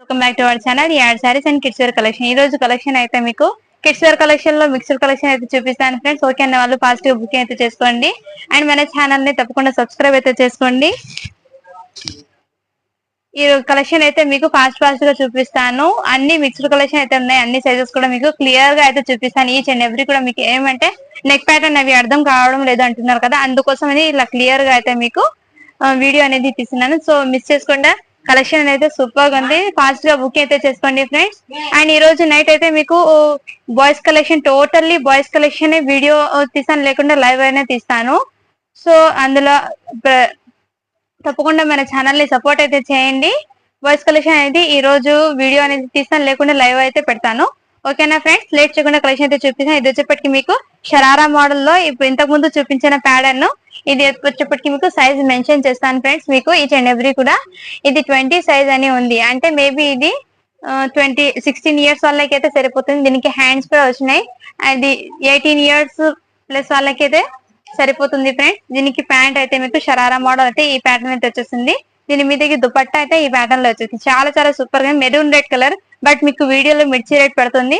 Welcome back to our channel add sarees and kids wear collection ఈ రోజు collection అయితే మీకు కిడ్స్ వేర్ కలెక్షన్లో మిక్స్డ్ కలెక్షన్ అయితే చూపిస్తాను ఫ్రెండ్స్ ఓకే అన్న వాళ్ళు పాజిటివ్ బుకింగ్ అయితే చేసుకోండి. అండ్ మన ఛానల్ని తప్పకుండా సబ్స్క్రైబ్ అయితే చేసుకోండి. ఈ కలెక్షన్ అయితే మీకు ఫాస్ట్ ఫాస్ట్గా చూపిస్తాను. అన్ని మిక్స్డ్ కలెక్షన్ అయితే ఉన్నాయి. అన్ని సైజెస్ కూడా మీకు క్లియర్గా అయితే చూపిస్తాను. ఈచ్ అండ్ ఎవ్రీ కూడా మీకు ఏమంటే నెక్ ప్యాటర్న్ అవి అర్థం కావడం లేదు అంటున్నారు కదా. అందుకోసం అని ఇలా క్లియర్గా అయితే మీకు వీడియో అనేది తీస్తున్నాను. సో మిస్ చేసుకుండా కలెక్షన్ అనేది సూపర్గా ఉంది. ఫాస్ట్గా బుక్ అయితే చేసుకోండి ఫ్రెండ్స్ అండ్ ఈ రోజు నైట్ అయితే మీకు boys collection totally boys collection video తీసాను లేకుండా లైవ్ అయినా తీస్తాను. సో అందులో తప్పకుండా మన ఛానల్ని సపోర్ట్ అయితే చేయండి. వాయిస్ కలెక్షన్ అనేది ఈ రోజు వీడియో అనేది తీస్తాను లేకుండా లైవ్ అయితే పెడతాను. ఓకేనా ఫ్రెండ్స్? లేట్ చేయకుండా కలెక్షన్ అయితే చూపిస్తాను ఇది వచ్చేప్పటికి మీకు షరారా మోడల్లో ఇప్పుడు ఇంతకు ముందు చూపించిన ప్యాడర్న్ ఇది వచ్చేప్పటికి మీకు సైజ్ మెన్షన్ చేస్తాను ఫ్రెండ్స్. మీకు ఈచ్ అండ్ ఎవ్రీ కూడా ఇది ట్వంటీ సైజ్ అని ఉంది. అంటే మేబీ ఇది ట్వంటీ సిక్స్టీన్ ఇయర్స్ వాళ్ళకి అయితే సరిపోతుంది. దీనికి హ్యాండ్స్ కూడా వచ్చినాయి. అది ఎయిటీన్ ఇయర్స్ ప్లస్ వాళ్ళకైతే సరిపోతుంది ఫ్రెండ్స్. దీనికి ప్యాంట్ అయితే మీకు షరారా మోడల్ అయితే ఈ ప్యాటర్న్ అయితే వచ్చేసింది దీని మీదకి దుపట్టా అయితే ఈ ప్యాటర్న్లో వచ్చేసింది చాలా చాలా సూపర్గా మెరూన్ రెడ్ కలర్ బట్ మీకు వీడియోలో మిర్చి రేట్ పడుతుంది.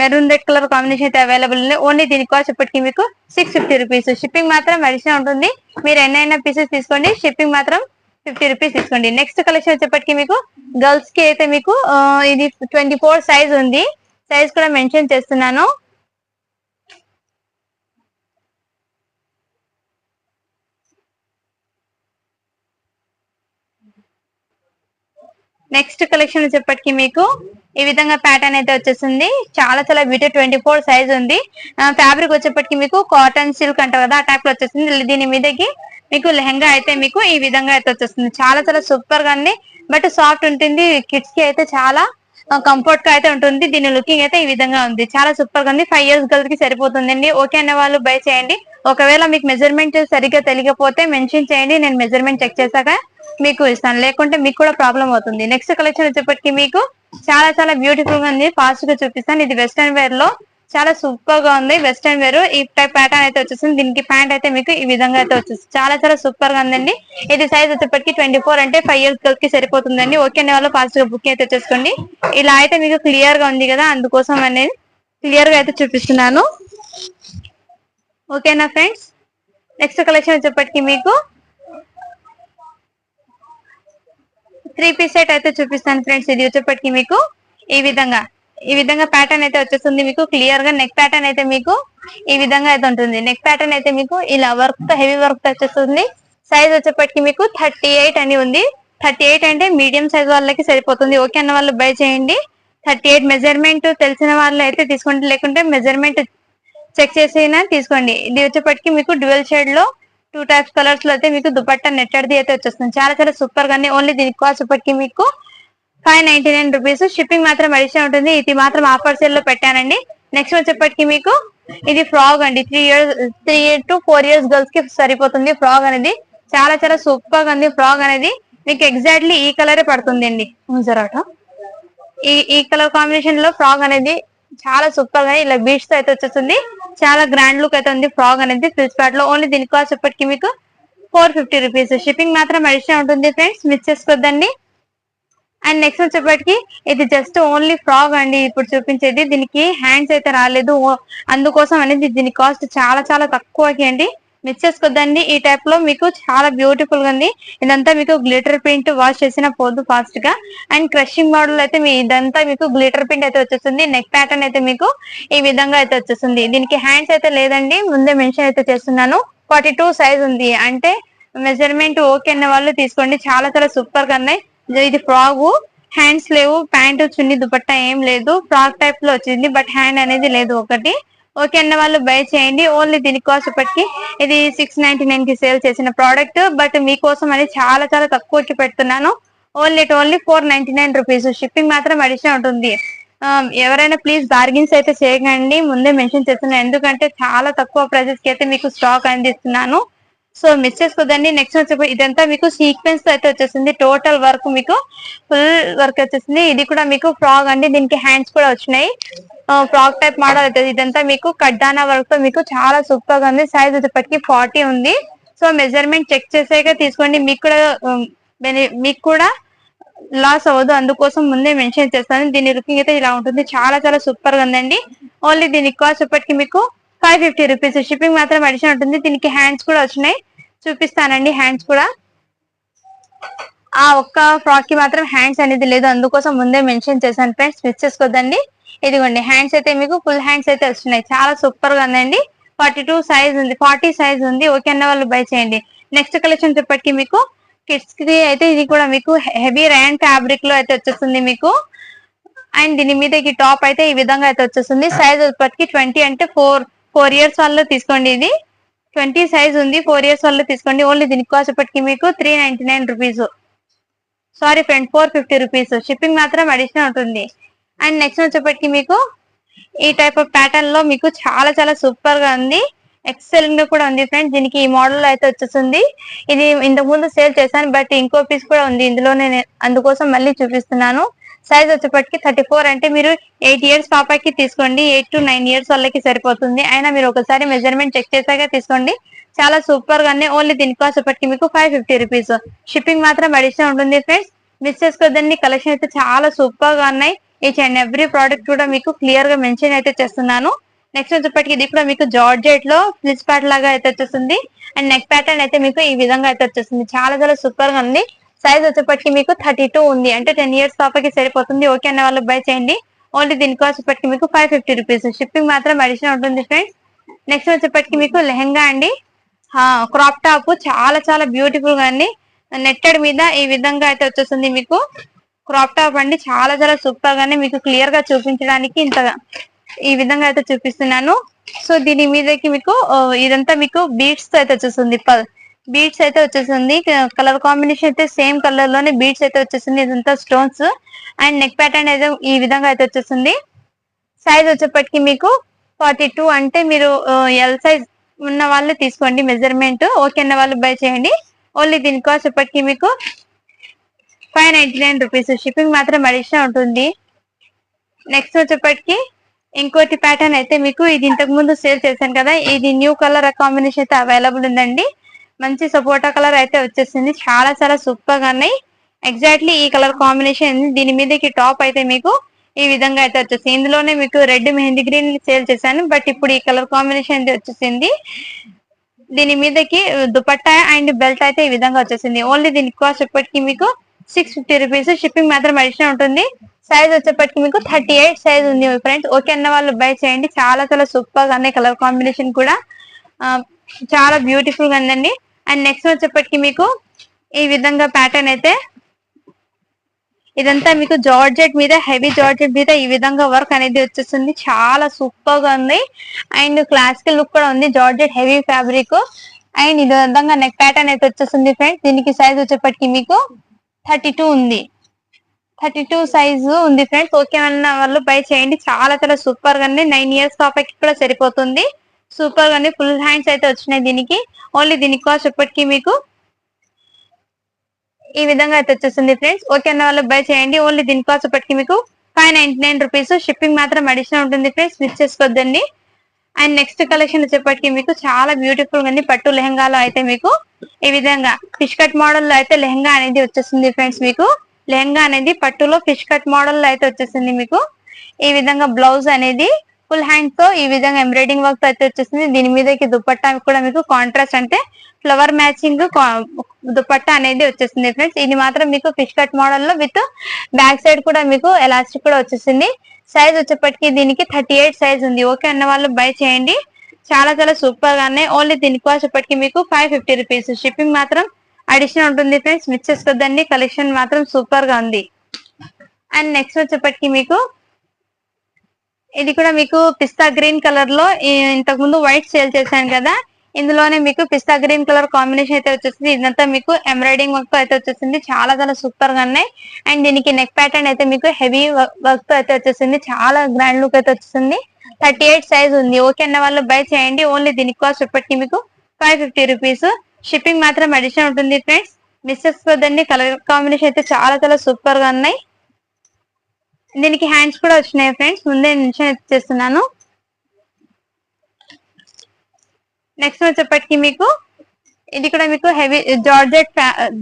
మెరూన్ రెడ్ కలర్ కాంబినేషన్ అయితే అవైలబుల్ ఉంది. ఓన్లీ దీని కాస్ట్ ఇప్పటికీ మీకు సిక్స్ ఫిఫ్టీ రూపీస్ షిప్పింగ్ మాత్రం అడిషనల్ ఉంటుంది. మీరు ఎన్నైనా పీసెస్ తీసుకోండి. షిప్పింగ్ మాత్రం ఫిఫ్టీ రూపీస్ తీసుకోండి. నెక్స్ట్ కలెక్షన్ వచ్చేప్పటికి మీకు గర్ల్స్కి అయితే మీకు ఇది ట్వంటీ ఫోర్ సైజ్ ఉంది. సైజ్ కూడా మెన్షన్ చేస్తున్నాను. నెక్స్ట్ కలెక్షన్ వచ్చేప్పటికి మీకు ఈ విధంగా ప్యాటర్న్ అయితే వచ్చేసింది. చాలా చాలా బ్యూటీ ట్వంటీ ఫోర్ సైజ్ ఉంది ఫ్యాబ్రిక్ వచ్చేప్పటికి మీకు కాటన్ సిల్క్ అంటారు కదా ఆ టైప్లో వచ్చేసింది. దీని మీదకి మీకు లెహంగా అయితే మీకు ఈ విధంగా అయితే వచ్చేస్తుంది. చాలా చాలా సూపర్గా ఉంది. బట్ సాఫ్ట్ ఉంటుంది. కిడ్స్కి అయితే చాలా కంఫర్ట్గా అయితే ఉంటుంది. దీని లుకింగ్ అయితే ఈ విధంగా ఉంది. చాలా సూపర్గా ఉంది. ఫైవ్ ఇయర్స్ గర్ల్స్కి సరిపోతుందండి. ఓకే అనే వాళ్ళు బై చేయండి. ఒకవేళ మీకు మెజర్మెంట్ సరిగ్గా తెలియకపోతే మెన్షన్ చేయండి. నేను మెజర్మెంట్ చెక్ చేశాక మీకు ఇస్తాను. లేకుంటే మీకు కూడా ప్రాబ్లం అవుతుంది. నెక్స్ట్ కలెక్షన్ వచ్చేప్పటికి మీకు చాలా చాలా బ్యూటిఫుల్గా ఉంది. ఫాస్ట్గా చూపిస్తాను. ఇది వెస్టర్న్ వేర్లో చాలా సూపర్గా ఉంది. వెస్టర్న్ వేర్ ఈ టైప్ ప్యాటర్న్ అయితే వచ్చేసింది దీనికి ప్యాంట్ అయితే మీకు ఈ విధంగా అయితే వచ్చేస్తుంది. చాలా చాలా సూపర్గా ఉందండి. ఇది సైజ్ వచ్చేప్పటికి ట్వంటీ ఫోర్ అంటే ఫైవ్ ఇయర్స్ గర్ల్కి సరిపోతుందండి. ఓకే అనే వాళ్ళు ఫాస్ట్గా బుక్ అయితే చేసుకోండి ఇలా అయితే మీకు క్లియర్గా ఉంది కదా. అందుకోసం అనేది క్లియర్గా అయితే చూపిస్తున్నాను. ఓకేనా ఫ్రెండ్స్ నెక్స్ట్ కలెక్షన్ వచ్చేప్పటికి మీకు త్రీ పీస్ సెట్ అయితే చూపిస్తాను ఫ్రెండ్స్. ఇది వచ్చేప్పటికి మీకు ఈ విధంగా ఈ విధంగా ప్యాటర్న్ అయితే వచ్చేస్తుంది మీకు. క్లియర్గా నెక్ ప్యాటర్న్ అయితే మీకు ఈ విధంగా అయితే ఉంటుంది. నెక్ ప్యాటర్న్ అయితే మీకు ఇలా వర్క్తో హెవీ వర్క్తో వచ్చేస్తుంది. సైజ్ వచ్చేప్పటికి మీకు థర్టీ ఎయిట్ అని ఉంది. థర్టీ ఎయిట్ అంటే మీడియం సైజ్ వాళ్ళకి సరిపోతుంది. ఓకే అన్న వాళ్ళు బై చేయండి. థర్టీ ఎయిట్ మెజర్మెంట్ తెలిసిన వాళ్ళు అయితే తీసుకోండి. లేకుంటే మెజర్మెంట్ చెక్ చేసినా తీసుకోండి. ఇది వచ్చేప్పటికి మీకు డ్యువెల్ షేడ్లో టూ టైప్స్ కలర్స్లో అయితే మీకు దుపట్టా నెట్టడిది అయితే వచ్చేస్తుంది. చాలా చాలా సూపర్ గానే ఓన్లీ దీనికి కాస్ట్ ఇప్పటికి మీకు five ninety nine rupees shipping మాత్రం అడిషన్ ఉంటుంది. ఇది మాత్రం ఆఫర్ సేల్లో పెట్టానండి. నెక్స్ట్ వచ్చేప్పటికి మీకు ఇది ఫ్రాగ్ అండి. Three years three to four years గర్ల్స్కి సరిపోతుంది ఫ్రాగ్ అనేది. చాలా చాలా సూపర్గా ఉంది ఫ్రాగ్ అనేది. మీకు ఎగ్జాక్ట్లీ ఈ కలరే పడుతుంది అండి జరాట ఈ ఈ కలర్ కాంబినేషన్లో ఫ్రాగ్ అనేది చాలా సూపర్గా ఇలా బీచ్తో అయితే వచ్చేస్తుంది. చాలా గ్రాండ్ లుక్ అయితే ఉంది ఫ్రాగ్ అనేది ఫిల్స్ ప్యాట్లో. ఓన్లీ దీని కాస్ట్ ఇప్పటికి మీకు ఫోర్ ఫిఫ్టీ రూపీస్ షిప్పింగ్ మాత్రం అడిషనల్ ఉంటుంది ఫ్రెండ్స్ మిస్ చేసుకోద్దండి. అండ్ నెక్స్ట్ వచ్చేప్పటికి ఇది జస్ట్ ఓన్లీ ఫ్రాగ్ అండి. ఇప్పుడు చూపించేది. దీనికి హ్యాండ్స్ అయితే రాలేదు. అందుకోసం అనేది దీని కాస్ట్ చాలా చాలా తక్కువకి అండి. మిస్ చేసుకోద్దండి. ఈ టైప్లో మీకు చాలా బ్యూటిఫుల్గా ఉంది. ఇదంతా మీకు గ్లిటర్ ప్రింట్ వాష్ చేసిన పోదు ఫాస్ట్గా. అండ్ క్రషింగ్ మోడల్ అయితే మీ ఇదంతా మీకు గ్లిటర్ ప్రింట్ అయితే వచ్చేస్తుంది. నెక్ ప్యాటర్న్ అయితే మీకు ఈ విధంగా అయితే వచ్చేస్తుంది. దీనికి హ్యాండ్స్ అయితే లేదండి. ముందే మెన్షన్ అయితే చేస్తున్నాను. ఫార్టీ టూ సైజ్ ఉంది. అంటే మెజర్మెంట్ ఓకే అన్న వాళ్ళు తీసుకోండి. చాలా చాలా సూపర్గా ఉన్నాయి. ఇది ఫ్రాగు హ్యాండ్స్ లేవు. ప్యాంటు చున్ని దుపట్టా ఏం లేదు. ఫ్రాక్ టైప్లో వచ్చింది. బట్ హ్యాండ్ అనేది లేదు ఒకటి. ఓకే అన్న వాళ్ళు బై చేయండి. ఓన్లీ దీని కాస్ట్ ఇప్పటికి ఇది సిక్స్ నైన్టీ నైన్కి సేల్ చేసిన ప్రోడక్ట్ బట్ మీకోసం అనేది చాలా చాలా తక్కువకి పెడుతున్నాను. Only only four ninety nine rupees shipping మాత్రం అడిషన్ ఉంటుంది. Um, ఎవరైనా ప్లీజ్ బార్గిన్స్ అయితే చేయకండి. ముందే మెన్షన్ చేస్తున్నాను. ఎందుకంటే చాలా తక్కువ ప్రైజెస్కి అయితే మీకు స్టాక్ అందిస్తున్నాను. So miss చేసుకోదండి. నెక్స్ట్ వచ్చే ఇదంతా మీకు సీక్వెన్స్తో అయితే వచ్చేసింది. టోటల్ వర్క్ మీకు ఫుల్ వర్క్ వచ్చేసింది. ఇది కూడా మీకు ఫ్రాగ్ అండి. దీనికి హ్యాండ్స్ కూడా వచ్చినాయి. ఫ్రాక్ టైప్ మోడల్ అయితే ఇదంతా మీకు కడ్డానా వర్క్తో మీకు చాలా సూపర్గా ఉంది. సైజ్ వచ్చేప్పటికి ఫార్టీ ఉంది. సో మెజర్మెంట్ చెక్ చేసాక తీసుకోండి. మీకు కూడా మీకు కూడా లాస్ అవ్వదు. అందుకోసం ముందే మెన్షన్ చేస్తాను. దీని లుకింగ్ అయితే ఇలా ఉంటుంది. చాలా చాలా సూపర్గా ఉందండి. ఓన్లీ దీనికి కాస్ట్ ఇప్పటికి మీకు ఫైవ్ ఫిఫ్టీ రూపీస్ షిప్పింగ్ మాత్రం అడిషన్ ఉంటుంది. దీనికి హ్యాండ్స్ కూడా వచ్చినాయి. చూపిస్తానండి హ్యాండ్స్ కూడా. ఆ ఒక్క ఫ్రాక్కి మాత్రం హ్యాండ్స్ అనేది లేదు. అందుకోసం ముందే మెన్షన్ చేశాను ఫ్రెండ్స్ మిస్ చేసుకోదండి ఇదిగోండి హ్యాండ్స్ అయితే మీకు ఫుల్ హ్యాండ్స్ అయితే వస్తున్నాయి. చాలా సూపర్గా ఉందండి. ఫార్టీ టూ సైజ్ ఉంది ఫార్టీ సైజ్ ఉంది. ఓకే అన్న వాళ్ళు బై చేయండి. నెక్స్ట్ కలెక్షన్ చెప్పటికి మీకు కిడ్స్కి అయితే ఇది కూడా మీకు హెవీ ర్యాండ్ ఫ్యాబ్రిక్లో అయితే వచ్చేస్తుంది మీకు. అండ్ దీని మీదకి టాప్ అయితే ఈ విధంగా అయితే వచ్చేస్తుంది. సైజ్ వచ్చేప్పటికి ట్వంటీ అంటే ఫోర్ ఫోర్ ఇయర్స్ వాళ్ళు తీసుకోండి ఇది. ట్వంటీ సైజ్ ఉంది ఫోర్ ఇయర్స్ వాళ్ళు తీసుకోండి. ఓన్లీ దీనికి కాస్ట్ ఇప్పటికి మీకు three ninety nine rupees. Sorry friend four fifty rupees shipping మాత్రం అడిషనల్ ఉంటుంది అండ్ నెక్స్ట్ వచ్చేప్పటికి మీకు ఈ టైప్ ఆఫ్ ప్యాటర్న్లో మీకు చాలా చాలా సూపర్గా ఉంది. ఎక్సలెంట్గా కూడా ఉంది ఫ్రెండ్స్ దీనికి ఈ మోడల్లో అయితే వచ్చేస్తుంది. ఇది ఇంతకు ముందు సేల్ చేశాను బట్ ఇంకో పీస్ కూడా ఉంది. ఇందులోనే నేను అందుకోసం మళ్ళీ చూపిస్తున్నాను. సైజ్ వచ్చేప్పటికి థర్టీ ఫోర్ అంటే మీరు ఎయిట్ ఇయర్స్ పాపకి తీసుకోండి ఎయిట్ టు నైన్ ఇయర్స్ వాళ్ళకి సరిపోతుంది. అయినా మీరు ఒకసారి మెజర్మెంట్ చెక్ చేశాక తీసుకోండి. చాలా సూపర్ గానే ఓన్లీ దీని కాస్ట్ వచ్చేప్పటికి మీకు ఫైవ్ ఫిఫ్టీ రూపీస్ షిప్పింగ్ మాత్రం అడిషనల్ ఉంటుంది ఫ్రెండ్స్ మిస్ చేసుకోదండి కలెక్షన్ అయితే చాలా సూపర్గా ఉన్నాయి. ఈచ్ అండ్ ఎవ్రీ ప్రోడక్ట్ కూడా మీకు క్లియర్గా మెన్షన్ అయితే చేస్తున్నాను. నెక్స్ట్ వచ్చేప్పటికి ఇది కూడా మీకు జార్జెట్లో ఫ్లిస్ ప్యాట్ లాగా అయితే వచ్చేస్తుంది. అండ్ నెక్ ప్యాటర్న్ అయితే మీకు ఈ విధంగా అయితే వచ్చేస్తుంది. చాలా చాలా సూపర్గా ఉంది. సైజ్ వచ్చేప్పటికి మీకు థర్టీ టూ ఉంది. అంటే టెన్ ఇయర్స్ పాపకి సరిపోతుంది. ఓకే అన్న వాళ్ళు బై చేయండి. ఓన్లీ దీని కాస్ట్ వచ్చేప్పటికి మీకు ఫైవ్ ఫిఫ్టీ రూపీస్ షిప్పింగ్ మాత్రం అడిషనల్ ఉంటుంది ఫ్రెండ్స్ నెక్స్ట్ వచ్చేప్పటికి మీకు లెహంగా అండి. క్రాప్ టాప్ చాలా చాలా బ్యూటిఫుల్గా అండి. నెట్టెడ్ మీద ఈ విధంగా అయితే వచ్చేస్తుంది మీకు. క్రాప్ టాప్ అండి చాలా చాలా సూపర్ గానే మీకు క్లియర్గా చూపించడానికి ఇంతగా ఈ విధంగా అయితే చూపిస్తున్నాను. సో దీని మీదకి మీకు ఇదంతా మీకు బీట్స్తో అయితే వచ్చేస్తుంది బీట్స్ అయితే వచ్చేసింది. కలర్ కాంబినేషన్ అయితే సేమ్ కలర్లోనే బీట్స్ అయితే వచ్చేస్తుంది ఇదంతా స్టోన్స్. అండ్ నెక్ ప్యాటర్న్ అయితే ఈ విధంగా అయితే వచ్చేస్తుంది సైజ్ వచ్చేప్పటికి మీకు ఫార్టీ టూ అంటే మీరు ఎల్ సైజ్ ఉన్న వాళ్ళు తీసుకోండి మెజర్మెంట్. ఓకే అన్న వాళ్ళు బై చేయండి. ఓన్లీ దీని కాస్ట్ ఇప్పటికీ మీకు five ninety nine rupees. Shipping మాత్రం అడిషనల్ ఉంటుంది. నెక్స్ట్ వచ్చేప్పటికి ఇంకోటి ప్యాటర్న్ అయితే మీకు ఇది ఇంతకు ముందు సేల్ చేశాను కదా. ఇది న్యూ కలర్ కాంబినేషన్ అయితే అవైలబుల్ ఉందండి. మంచి సపోటా కలర్ అయితే వచ్చేసింది. చాలా చాలా సూపర్గా ఉన్నాయి. ఎగ్జాక్ట్లీ ఈ కలర్ కాంబినేషన్ దీని మీదకి టాప్ అయితే మీకు ఈ విధంగా అయితే వచ్చేసింది. ఇందులోనే మీకు రెడ్ మెహందీ గ్రీన్ సేల్ చేశాను. బట్ ఇప్పుడు ఈ కలర్ కాంబినేషన్ అయితే వచ్చేసింది. దీని మీదకి దుపట్టా అండ్ బెల్ట్ అయితే ఈ విధంగా వచ్చేసింది. ఓన్లీ దీని కాస్ట్ ఇప్పటికి మీకు సిక్స్ ఫిఫ్టీ రూపీస్ షిప్పింగ్ మాత్రం అడిషనల్ ఉంటుంది. సైజ్ వచ్చేప్పటికి మీకు థర్టీ ఎయిట్ సైజ్ ఉంది ఫ్రెండ్స్ ఓకే అన్న వాళ్ళు బై చేయండి. చాలా చాలా సూపర్గా ఉన్నాయి కలర్ కాంబినేషన్ కూడా. చాలా బ్యూటిఫుల్గా ఉందండి. అండ్ నెక్స్ట్ వచ్చేప్పటికి మీకు ఈ విధంగా ప్యాటర్న్ అయితే ఇదంతా మీకు జార్జెట్ మీద హెవీ జార్జెట్ మీద ఈ విధంగా వర్క్ అనేది వచ్చేస్తుంది. చాలా సూపర్గా ఉంది. అండ్ క్లాసికల్ లుక్ కూడా ఉంది. జార్జెట్ హెవీ ఫ్యాబ్రిక్ అండ్ ఇది విధంగా నెక్ ప్యాటర్న్ అయితే వచ్చేస్తుంది ఫ్రెండ్స్ దీనికి సైజ్ వచ్చేప్పటికి మీకు థర్టీ టూ ఉంది. థర్టీ టూ సైజు ఉంది ఫ్రెండ్స్ ఓకే అన్న వాళ్ళు బై చేయండి. చాలా చాలా సూపర్గా ఉంది. నైన్ ఇయర్స్ పాపకి కూడా సరిపోతుంది. సూపర్గా ఉంది ఫుల్ హ్యాండ్స్ అయితే వచ్చినాయి దీనికి. ఓన్లీ దీనికి కాస్ట్ ఇప్పటికి మీకు ఈ విధంగా అయితే వచ్చేసింది ఫ్రెండ్స్ ఓకే అన్న వాళ్ళు బై చేయండి. ఓన్లీ దీని కాస్ట్ ఇప్పటికి మీకు five ninety nine rupees shipping మాత్రం అడిషనల్ ఉంటుంది ఫ్రెండ్స్ మిస్ చేసుకోవద్దండి అండ్ నెక్స్ట్ కలెక్షన్ వచ్చేప్పటికి మీకు చాలా బ్యూటిఫుల్గా ఉంది. పట్టు లెహంగాలో అయితే మీకు ఈ విధంగా ఫిష్ కట్ మోడల్లో అయితే లెహంగా అనేది వచ్చేస్తుంది ఫ్రెండ్స్ మీకు. లెహంగా అనేది పట్టులో ఫిష్ కట్ మోడల్లో అయితే వచ్చేసింది మీకు. ఈ విధంగా బ్లౌజ్ అనేది ఫుల్ హ్యాండ్తో ఈ విధంగా ఎంబ్రాయిడింగ్ వర్క్ అయితే వచ్చేసింది. దీని మీదకి దుపట్టా కూడా మీకు కాంట్రాస్ట్ అంటే ఫ్లవర్ మ్యాచింగ్ దుపట్టా అనేది వచ్చేసింది ఫ్రెండ్స్ ఇది మాత్రం మీకు ఫిష్ కట్ మోడల్లో విత్ బ్యాక్ సైడ్ కూడా మీకు ఎలాస్టిక్ కూడా వచ్చేసింది. సైజ్ వచ్చేప్పటికి దీనికి థర్టీ ఎయిట్ సైజ్ ఉంది. ఓకే అన్న వాళ్ళు బై చేయండి. చాలా చాలా సూపర్ గానే ఓన్లీ దీని వచ్చేప్పటికి మీకు ఫైవ్ ఫిఫ్టీ రూపీస్ షిప్పింగ్ మాత్రం అడిషనల్ ఉంటుంది ఫ్రెండ్స్ మిస్ చేసుకోద్దండి కలెక్షన్ మాత్రం సూపర్గా ఉంది. అండ్ నెక్స్ట్ వచ్చేప్పటికి మీకు ఇది కూడా మీకు పిస్తా గ్రీన్ కలర్లో ఇంతకు ముందు వైట్ సేల్ చేశాను కదా ఇందులోనే మీకు పిస్తా గ్రీన్ కలర్ కాంబినేషన్ అయితే వచ్చేసింది. ఇదంతా మీకు ఎంబ్రాయిడింగ్ వర్క్ అయితే వచ్చేసింది. చాలా చాలా సూపర్గా ఉన్నాయి. అండ్ దీనికి నెక్ ప్యాటర్న్ అయితే మీకు హెవీ వర్క్తో అయితే వచ్చేసింది. చాలా గ్రాండ్ లుక్ అయితే వచ్చేసింది. థర్టీ ఎయిట్ సైజ్ ఉంది. ఓకే అన్న వాళ్ళు బై చేయండి. ఓన్లీ దీనికి కాస్ట్ ఇప్పటికి మీకు ఫైవ్ ఫిఫ్టీ రూపీస్. షిప్పింగ్ మాత్రం అడిషన్ ఉంటుంది ఫ్రెండ్స్. మిస్ చేసుకోదండి కలర్ కాంబినేషన్ అయితే చాలా చాలా సూపర్గా ఉన్నాయి. దీనికి హ్యాండ్స్ కూడా వచ్చినాయి ఫ్రెండ్స్. ముందే నుంచి చేస్తున్నాను. నెక్స్ట్ వచ్చేప్పటికి మీకు. ఇది కూడా మీకు హెవీ జార్జెట్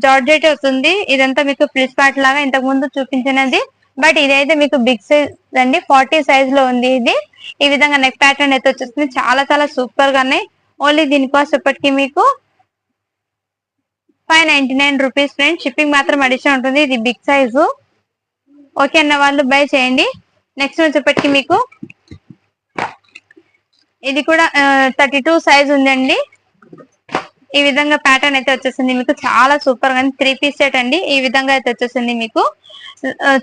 జార్జెట్ వస్తుంది. ఇదంతా మీకు ఫ్లిస్ పార్ట్ లాగా ఇంతకు ముందు చూపించినది. బట్ ఇదైతే మీకు బిగ్ సైజ్ అండి. ఫార్టీ సైజ్లో ఉంది ఇది. ఈ విధంగా నెక్ ప్యాటర్న్ అయితే వచ్చేస్తుంది. చాలా చాలా సూపర్గా ఉన్నాయి. ఓన్లీ దీని కాస్ట్ ఇప్పటికి మీకు five ninety nine rupees friend shipping మాత్రం అడిషన్ ఉంటుంది. ఇది బిగ్ సైజు. ఓకే అన్న వాళ్ళు బై చేయండి. నెక్స్ట్ వచ్చేప్పటికి మీకు ఇది కూడా థర్టీ టూ సైజ్ ఉందండి. ఈ విధంగా ప్యాటర్న్ అయితే వచ్చేసింది మీకు. చాలా సూపర్గా త్రీ పీస్ సెట్ అండి. ఈ విధంగా అయితే వచ్చేసింది మీకు.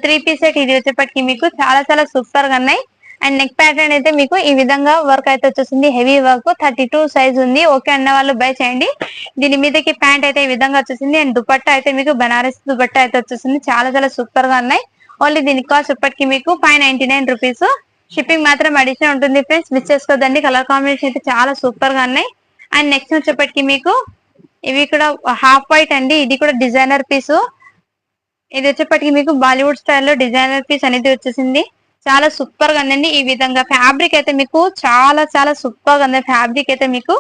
త్రీ పీస్ సెట్ ఇది వచ్చేప్పటికి మీకు చాలా చాలా సూపర్గా ఉన్నాయి. అండ్ నెక్ ప్యాటర్న్ అయితే మీకు ఈ విధంగా వర్క్ అయితే వచ్చేసింది. Heavy work thirty two size ఉంది. ఓకే అన్న వాళ్ళు బై చేయండి. దీని మీదకి ప్యాంట్ అయితే ఈ విధంగా వచ్చేసింది. అండ్ దుపట్టా అయితే మీకు బనారస్ దుపట్టా అయితే వచ్చేసింది. చాలా చాలా సూపర్గా ఉన్నాయి. ఓన్లీ దీని కాస్ట్ ఇప్పటికి మీకు five ninety nine rupees shipping మాత్రం అడిషనల్ ఉంటుంది ఫ్రెండ్స్ మిస్ చేసుకోదండి. కలర్ కాంబినేషన్ అయితే చాలా సూపర్గా ఉన్నాయి. అండ్ నెక్స్ట్ వచ్చేప్పటికి మీకు ఇవి కూడా హాఫ్ వైట్ అండి. ఇది కూడా డిజైనర్ పీస్ ఇది వచ్చేప్పటికి మీకు బాలీవుడ్ స్టైల్లో డిజైనర్ పీస్ అనేది వచ్చేసింది. చాలా సూపర్గా ఉందండి. ఈ విధంగా ఫ్యాబ్రిక్ అయితే మీకు చాలా చాలా సూపర్గా ఉంది. ఫ్యాబ్రిక్ అయితే మీకు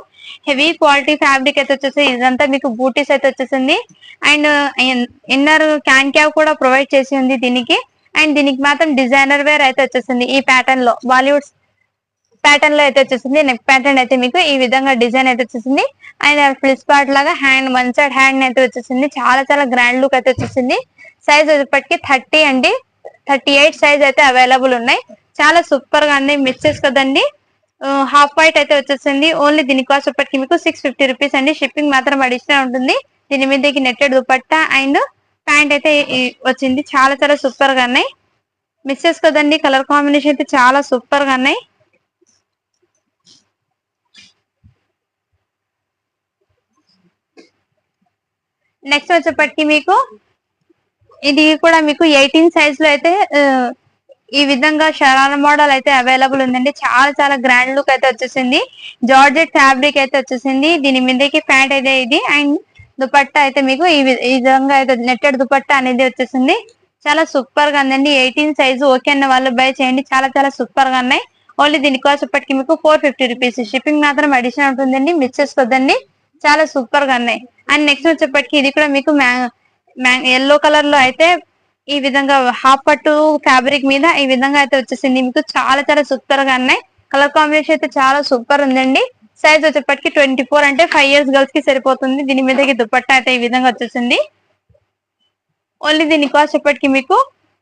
హెవీ క్వాలిటీ ఫ్యాబ్రిక్ అయితే వచ్చేసి ఇదంతా మీకు బూటీస్ అయితే వచ్చేసింది. అండ్ ఇన్నర్ క్యాన్ క్యావ్ కూడా ప్రొవైడ్ చేసి ఉంది దీనికి. అండ్ దీనికి మాత్రం డిజైనర్ వేర్ అయితే వచ్చేసింది ఈ ప్యాటర్న్లో. బాలీవుడ్ ప్యాటర్న్లో అయితే వచ్చేసింది. నెక్ ప్యాటర్న్ అయితే మీకు ఈ విధంగా డిజైన్ అయితే వచ్చేసింది. అండ్ ఫ్లిస్ పార్ట్ లాగా హ్యాండ్ వన్ సైడ్ హ్యాండ్ అయితే వచ్చేసింది. చాలా చాలా గ్రాండ్ లుక్ అయితే వచ్చేసింది. సైజ్ వచ్చేప్పటికి థర్టీ అండి. థర్టీ ఎయిట్ సైజ్ అయితే అవైలబుల్ ఉన్నాయి. చాలా సూపర్గా ఉన్నాయి మిస్ కదండి హాఫ్ వైట్ అయితే వచ్చేసింది. ఓన్లీ దీని కాస్ట్ ఇప్పటికి మీకు సిక్స్ ఫిఫ్టీ రూపీస్ అండి. షిప్పింగ్ మాత్రం అడిషనల్ ఉంటుంది. దీని మీదకి నెట్టెడ్ దుపట్టా అండ్ ప్యాంట్ అయితే వచ్చింది. చాలా చాలా సూపర్గా ఉన్నాయి. మిస్ చేసుకోదండి. కలర్ కాంబినేషన్ అయితే చాలా సూపర్గా ఉన్నాయి. నెక్స్ట్ వచ్చేప్పటికి మీకు ఇది కూడా మీకు ఎయిటీన్ సైజ్లో అయితే ఈ విధంగా షరారా మోడల్ అయితే అవైలబుల్ ఉందండి. చాలా చాలా గ్రాండ్ లుక్ అయితే వచ్చేసింది. జార్జెట్ ఫ్యాబ్రిక్ అయితే వచ్చేసింది. దీని మీదకి ప్యాంట్ అయితే ఇది. అండ్ దుపట్టా అయితే మీకు ఈ ఈ విధంగా అయితే నెట్టెడ్ దుపట్టా అనేది వచ్చేసింది. చాలా సూపర్గా ఉందండి. ఎయిటీన్ సైజు ఓకే అన్న వాళ్ళు బై చేయండి. చాలా చాలా సూపర్గా ఉన్నాయి. ఓన్లీ దీని కాస్ట్ ఇప్పటికి మీకు ఫోర్ ఫిఫ్టీ రూపీస్. షిప్పింగ్ మాత్రం అడిషన్ ఉంటుందండి. మిస్ చేసుకోదండి చాలా సూపర్గా ఉన్నాయి. అండ్ నెక్స్ట్ వచ్చేప్పటికి ఇది కూడా మీకు ఎల్లో కలర్లో అయితే ఈ విధంగా హాఫ్ పట్టు ఫ్యాబ్రిక్ మీద ఈ విధంగా అయితే వచ్చేసింది. మీకు చాలా చాలా సూపర్గా ఉన్నాయి. కలర్ కాంబినేషన్ అయితే చాలా సూపర్ ఉందండి. సైజ్ వచ్చేప్పటికి ట్వంటీ ఫోర్ అంటే ఫైవ్ ఇయర్స్ గర్ల్స్కి సరిపోతుంది. దీని మీదకి దుపట్టా అయితే ఈ విధంగా వచ్చేసింది. ఓన్లీ దీని కాస్ట్ ఇప్పటికి మీకు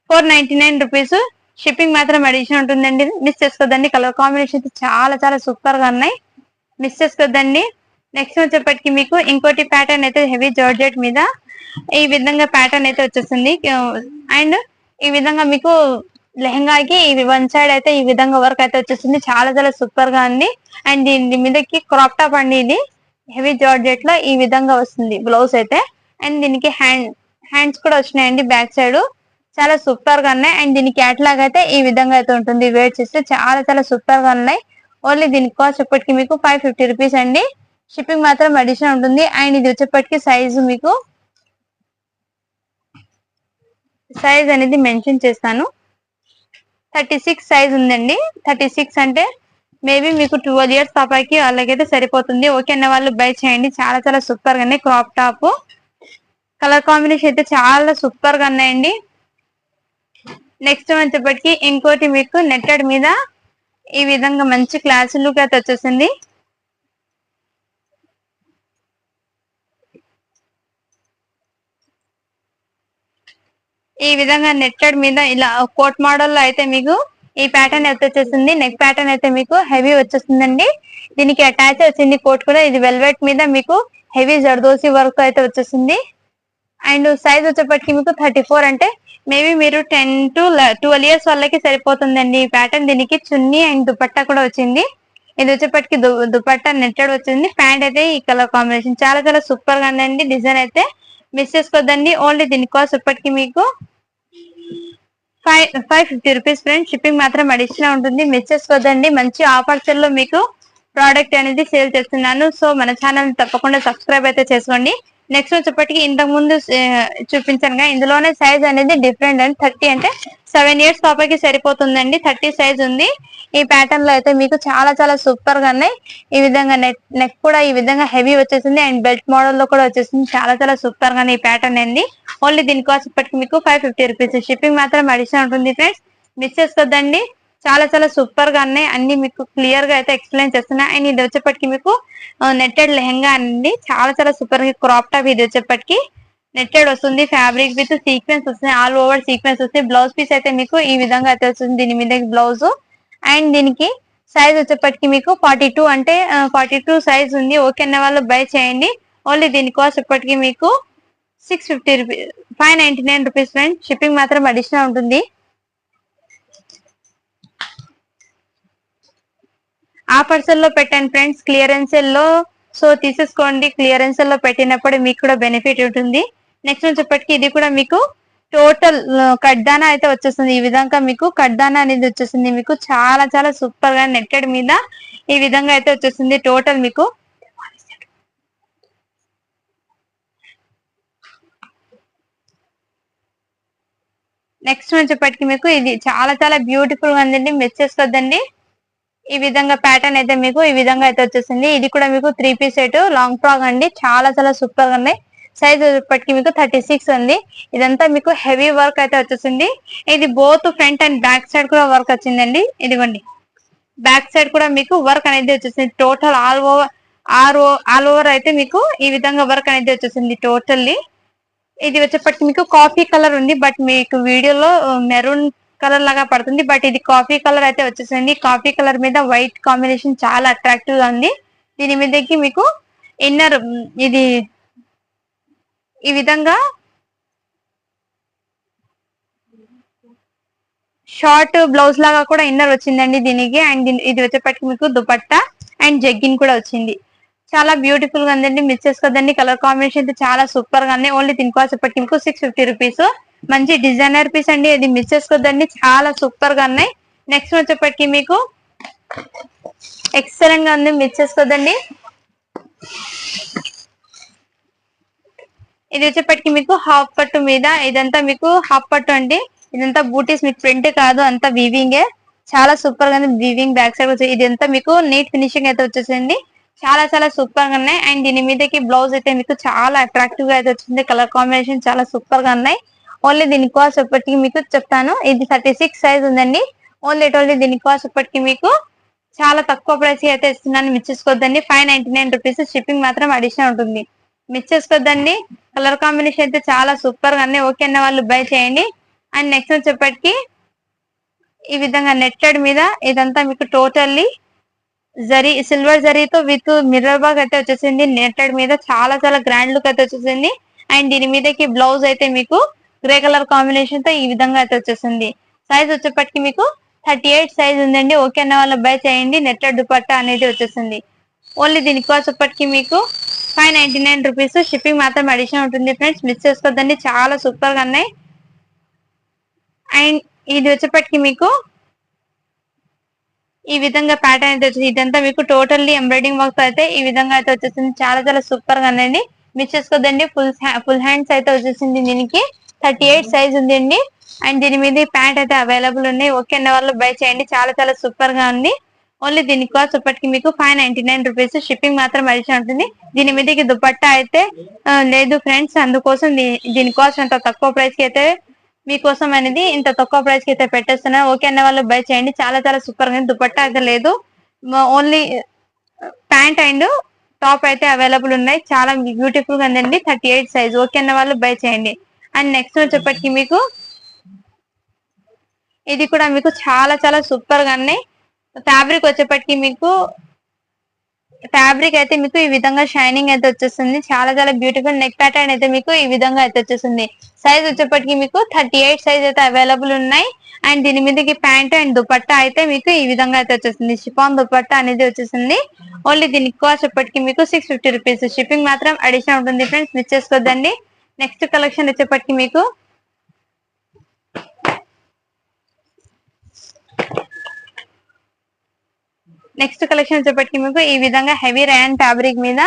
four ninety nine rupees shipping మాత్రం అడిషన్ ఉంటుందండి. మిస్ చేసుకోదండి. కలర్ కాంబినేషన్ అయితే చాలా చాలా సూపర్గా ఉన్నాయి. మిస్ చేసుకోదండి. నెక్స్ట్ వచ్చేప్పటికి మీకు ఇంకోటి ప్యాటర్న్ అయితే హెవీ జార్జెట్ మీద. ఈ విధంగా ప్యాటర్న్ అయితే వచ్చేసింది. Uh, అండ్ ఈ విధంగా మీకు లెహంగాకి ఈ వన్ సైడ్ అయితే ఈ విధంగా వర్క్ అయితే వచ్చేసింది. చాలా చాలా సూపర్గా ఉంది. అండ్ దీని మీదకి క్రాప్ టాప్ అండి ఇది. హెవీ జార్జెట్లో ఈ విధంగా వస్తుంది బ్లౌజ్ అయితే. అండ్ దీనికి హ్యాండ్ హ్యాండ్స్ కూడా వచ్చినాయండి బ్యాక్ సైడ్ చాలా సూపర్గా ఉన్నాయి. అండ్ దీని క్యాట్లాగ్ అయితే ఈ విధంగా అయితే ఉంటుంది. వేట్ చేస్తే చాలా చాలా సూపర్గా ఉన్నాయి. ఓన్లీ దీని కాస్ట్ ఇప్పటికి మీకు ఫైవ్ ఫిఫ్టీ రూపీస్ అండి. షిప్పింగ్ మాత్రం అడిషనల్ ఉంటుంది. అండ్ ఇది వచ్చేప్పటికి సైజు మీకు సైజ్ అనేది మెన్షన్ చేస్తాను. థర్టీ సిక్స్ సైజ్ ఉందండి. థర్టీ సిక్స్ అంటే మేబీ మీకు ట్వెల్వ్ ఇయర్స్ పాపాకి వాళ్ళకైతే సరిపోతుంది. ఓకే అన్న వాళ్ళు బై చేయండి. చాలా చాలా సూపర్గా ఉన్నాయి క్రాప్ టాప్ కలర్ కాంబినేషన్ అయితే చాలా సూపర్గా ఉన్నాయండి నెక్స్ట్ వచ్చేప్పటికి ఇంకోటి మీకు నెట్టెడ్ మీద ఈ విధంగా మంచి క్లాస్ లుక్ అయితే వచ్చేసింది. ఈ విధంగా నెట్టెడ్ మీద ఇలా కోట్ మోడల్లో అయితే మీకు ఈ ప్యాటర్న్ అయితే వచ్చేసింది. నెక్ ప్యాటర్న్ అయితే మీకు హెవీ వచ్చేసిందండి. దీనికి అటాచ్ వచ్చింది కోట్ కూడా. ఇది వెల్వెట్ మీద మీకు హెవీ జర్దోసి వర్క్ అయితే వచ్చేసింది. అండ్ సైజ్ వచ్చేప్పటికి మీకు థర్టీ ఫోర్ అంటే మేబీ మీరు టెన్ టు ట్వెల్వ్ ఇయర్స్ వాళ్ళకి సరిపోతుందండి ఈ ప్యాటర్న్ దీనికి చున్నీ అండ్ దుపట్టా కూడా వచ్చింది. ఇది వచ్చేప్పటికి దు- దుపట్టా నెట్టెడ్ వచ్చింది. ప్యాంట్ అయితే ఈ కలర్ కాంబినేషన్ చాలా చాలా సూపర్గా ఉందండి. డిజైన్ అయితే మిస్ చేసుకోవద్దండి ఓన్లీ దీని కాస్ట్ ఇప్పటికి మీకు five five fifty rupees friend shipping మాత్రం అడిషనల్ ఉంటుంది. మిస్ వద్దండి మంచి ఆఫర్స్లో మీకు ప్రోడక్ట్ అనేది సేల్ చేస్తున్నాను. సో మన ఛానల్ తప్పకుండా సబ్స్క్రైబ్ అయితే చేసుకోండి. నెక్స్ట్ వచ్చేప్పటికి ఇంతకు ముందు చూపించాను కదా, ఇందులోనే సైజ్ అనేది డిఫరెంట్ అండి. థర్టీ అంటే సెవెన్ ఇయర్స్ పాపకి సరిపోతుందండి. థర్టీ సైజ్ ఉంది. ఈ ప్యాటర్న్లో అయితే మీకు చాలా చాలా సూపర్గా ఉన్నాయి. ఈ విధంగా నెక్ నెక్ కూడా ఈ విధంగా హెవీ వచ్చేసింది. అండ్ బెల్ట్ మోడల్లో కూడా వచ్చేసింది. చాలా చాలా సూపర్గా ఈ ప్యాటర్న్ అండి. ఓన్లీ దీని కాస్ట్ ఇప్పటికి మీకు ఫైవ్ ఫిఫ్టీ రూపీస్ షిప్పింగ్ మాత్రం అడిషన్ ఉంటుంది ఫ్రెండ్స్ మిస్ చేసుకోద్దండి. చాలా చాలా సూపర్గా ఉన్నాయి. అన్ని మీకు క్లియర్గా అయితే ఎక్స్ప్లెయిన్ చేస్తున్నాయి. అండ్ ఇది వచ్చేప్పటికి మీకు నెట్టెడ్ లెహంగా అండి. చాలా చాలా సూపర్గా క్రాప్ టాప్ ఇది వచ్చేప్పటికి. నెట్టెడ్ వస్తుంది ఫ్యాబ్రిక్ విత్ సీక్వెన్స్ వస్తుంది ఆల్ ఓవర్ సీక్వెన్స్ వస్తుంది బ్లౌజ్ పీస్ అయితే మీకు ఈ విధంగా అయితే వస్తుంది దీని మీద బ్లౌజ్ అండ్ దీనికి సైజ్ వచ్చేప్పటికి మీకు ఫార్టీ టూ అంటే ఫార్టీ టూ సైజ్ ఉంది. ఓకే అన్న వాళ్ళు బై చేయండి. ఓన్లీ దీని కాస్ట్ ఇప్పటికి మీకు six fifty rupees five ninety nine rupees friend shipping మాత్రం అడిషనల్ ఉంటుంది. ఆఫర్స్లో పెట్టాను ఫ్రెండ్స్ క్లియరెన్స్లో సో తీసేసుకోండి క్లియరెన్స్లో పెట్టినప్పుడు మీకు కూడా బెనిఫిట్ ఉంటుంది. నెక్స్ట్ వచ్చేప్పటికి ఇది కూడా మీకు టోటల్ కడ్దానా అయితే వచ్చేస్తుంది. ఈ విధంగా మీకు కడ్దానా అనేది వచ్చేస్తుంది. మీకు చాలా చాలా సూపర్గా నెట్టెడ్ మీద ఈ విధంగా అయితే వచ్చేస్తుంది టోటల్ మీకు. నెక్స్ట్ వచ్చేప్పటికి మీకు ఇది చాలా చాలా బ్యూటిఫుల్గా ఉందండి. మిస్ చేసుకోవద్దండి ఈ విధంగా ప్యాటర్న్ అయితే మీకు ఈ విధంగా అయితే వచ్చేసింది. ఇది కూడా మీకు three piece set long frock అండి. చాలా చాలా సూపర్గా ఉన్నాయి. సైజ్ ఇప్పటికి మీకు థర్టీ సిక్స్ ఉంది. ఇదంతా మీకు హెవీ వర్క్ అయితే వచ్చేసింది. ఇది both front and back side కూడా వర్క్ వచ్చిందండి. ఇదిగోండి. బ్యాక్ సైడ్ కూడా మీకు వర్క్ అనేది వచ్చేసింది. Total all over all all over అయితే మీకు ఈ విధంగా వర్క్ అనేది వచ్చేసింది టోటల్లీ ఇది వచ్చేప్పటికి మీకు కాఫీ కలర్ ఉంది. బట్ మీకు వీడియోలో uh, మెరూన్ కలర్ లాగా పడుతుంది. బట్ ఇది కాఫీ కలర్ అయితే వచ్చేసింది. కాఫీ కలర్ మీద వైట్ కాంబినేషన్ చాలా అట్రాక్టివ్గా ఉంది. దీని మీదకి మీకు ఇన్నర్ ఇది ఈ విధంగా షార్ట్ బ్లౌజ్ లాగా కూడా ఇన్నర్ వచ్చిందండి దీనికి. అండ్ ఇది వచ్చేప్పటికి మీకు దుపట్టా అండ్ జగ్గిన్ కూడా వచ్చింది. చాలా బ్యూటిఫుల్గా ఉందండి. మిస్ చేసుకోదండి కలర్ కాంబినేషన్ అయితే చాలా సూపర్గా ఉంది ఓన్లీ దీని మీకు సిక్స్ ఫిఫ్టీ రూపీస్ మంచి డిజైనర్ పీస్ అండి. ఇది మిస్ చేసుకోదండి చాలా సూపర్గా ఉన్నాయి. నెక్స్ట్ వచ్చేప్పటికి మీకు ఎక్సలెంట్గా ఉంది. మిస్ చేసుకోదండి ఇది వచ్చేప్పటికి మీకు హాఫ్ పట్టు మీద. ఇదంతా మీకు హాఫ్ పట్టు అండి. ఇదంతా బూటీస్ మీకు ప్రింట్ కాదు. అంతా వీవింగే చాలా సూపర్గా ఉంది. వీవింగ్ బ్యాక్ సైడ్ వచ్చి ఇదంతా మీకు నీట్ ఫినిషింగ్ అయితే వచ్చేసింది చాలా చాలా సూపర్గా ఉన్నాయి. అండ్ దీని మీదకి బ్లౌజ్ అయితే మీకు చాలా అట్రాక్టివ్గా అయితే వచ్చింది. కలర్ కాంబినేషన్ చాలా సూపర్గా ఉన్నాయి. ఓన్లీ దీని కాస్ట్ ఇప్పటికి మీకు చెప్తాను. ఇది థర్టీ సిక్స్ సైజ్ ఉందండి ఓన్లీ ఓన్లీ దీని కాస్ట్ ఇప్పటికి మీకు చాలా తక్కువ ప్రైస్ అయితే ఇస్తున్నాను. మిస్ చేసుకోవద్దండి five ninety nine rupees shipping మాత్రం అడిషనల్ ఉంటుంది. మిస్ చేసుకోవద్దండి కలర్ కాంబినేషన్ అయితే చాలా సూపర్గా ఉన్నాయి. ఓకే అన్న వాళ్ళు బై చేయండి. అండ్ నెక్స్ట్ వచ్చేప్పటికి ఈ విధంగా నెట్టెడ్ మీద ఇదంతా మీకు టోటల్లీ జరీ సిల్వర్ జరీతో విత్ మిర్రర్ బాగ్ అయితే వచ్చేసింది. నెట్టెడ్ మీద చాలా చాలా గ్రాండ్ లుక్ అయితే వచ్చేసింది. అండ్ దీని మీదకి బ్లౌజ్ అయితే మీకు గ్రే కలర్ కాంబినేషన్తో ఈ విధంగా అయితే వచ్చేసింది. సైజ్ వచ్చేప్పటికి మీకు థర్టీ ఎయిట్ సైజ్ ఉందండి. ఓకే అన్న వాళ్ళు బై చేయండి నెట్ల దుపట్టా అనేది వచ్చేసింది. ఓన్లీ దీని వచ్చేప్పటికి మీకు five ninety nine rupees shipping మాత్రం అడిషన్ ఉంటుంది ఫ్రెండ్స్ మిస్ చేసుకోద్దండి చాలా సూపర్గా ఉన్నాయి. అండ్ ఇది వచ్చేప్పటికి మీకు ఈ విధంగా ప్యాటర్న్ అయితే వచ్చింది ఇదంతా మీకు టోటల్లీ ఎంబ్రాయిడింగ్ వర్క్ అయితే ఈ విధంగా అయితే వచ్చేసింది. చాలా చాలా సూపర్గా ఉందండి మిస్ చేసుకోదండి ఫుల్ ఫుల్ హ్యాండ్స్ అయితే వచ్చేసింది దీనికి. థర్టీ ఎయిట్ సైజ్ ఉంది అండి అండ్ దీని మీద ప్యాంట్ అయితే అవైలబుల్ ఉన్నాయి. ఓకే అన్న వాళ్ళు బై చేయండి. చాలా చాలా సూపర్గా ఉంది. ఓన్లీ దీని కాస్ట్ ఇప్పటికి మీకు five ninety nine rupees shipping మాత్రం అడిచి ఉంటుంది. దీని మీదకి దుపట్టా అయితే లేదు ఫ్రెండ్స్ అందుకోసం దీని కాస్ట్ అంత తక్కువ ప్రైస్కి అయితే మీకోసం అనేది ఇంత తక్కువ ప్రైస్కి అయితే పెట్టేస్తున్నా. ఓకే అన్న వాళ్ళు బై చేయండి. చాలా చాలా సూపర్గా ఉంది. దుపట్టా అయితే లేదు. ఓన్లీ ప్యాంట్ అండ్ టాప్ అయితే అవైలబుల్ ఉన్నాయి. చాలా బ్యూటిఫుల్గా ఉందండి. Thirty eight size. ఓకే అన్న వాళ్ళు బై చేయండి. అండ్ నెక్స్ట్ వచ్చేప్పటికి మీకు? ఇది కూడా మీకు చాలా చాలా సూపర్గా ఉన్నాయి. ఫ్యాబ్రిక్ వచ్చేప్పటికి మీకు ఫ్యాబ్రిక్ అయితే మీకు ఈ విధంగా షైనింగ్ అయితే వచ్చేస్తుంది. చాలా చాలా బ్యూటిఫుల్ నెక్ ప్యాటర్న్ అయితే మీకు ఈ విధంగా అయితే వచ్చేస్తుంది. సైజ్ వచ్చేప్పటికి మీకు థర్టీ ఎయిట్ సైజ్ అయితే అవైలబుల్ ఉన్నాయి. అండ్ దీని మీదకి ప్యాంట్ అండ్ దుపట్టా అయితే మీకు ఈ విధంగా అయితే వచ్చేస్తుంది. షిపాన్ దుపట్టా అనేది వచ్చేసింది ఓన్లీ దీనికి కాస్ట్ ఎప్పటికి మీకు సిక్స్ ఫిఫ్టీ రూపీస్ షిప్పింగ్ మాత్రం అడిషనల్ ఉంటుంది. ఫ్రెండ్స్ మిస్ చేసుకోవద్దండి నెక్స్ట్ కలెక్షన్ వచ్చేప్పటికి మీకు. నెక్స్ట్ కలెక్షన్ వచ్చేప్పటికి మీకు. ఈ విధంగా హెవీ ర్యాన్ ఫ్యాబ్రిక్ మీద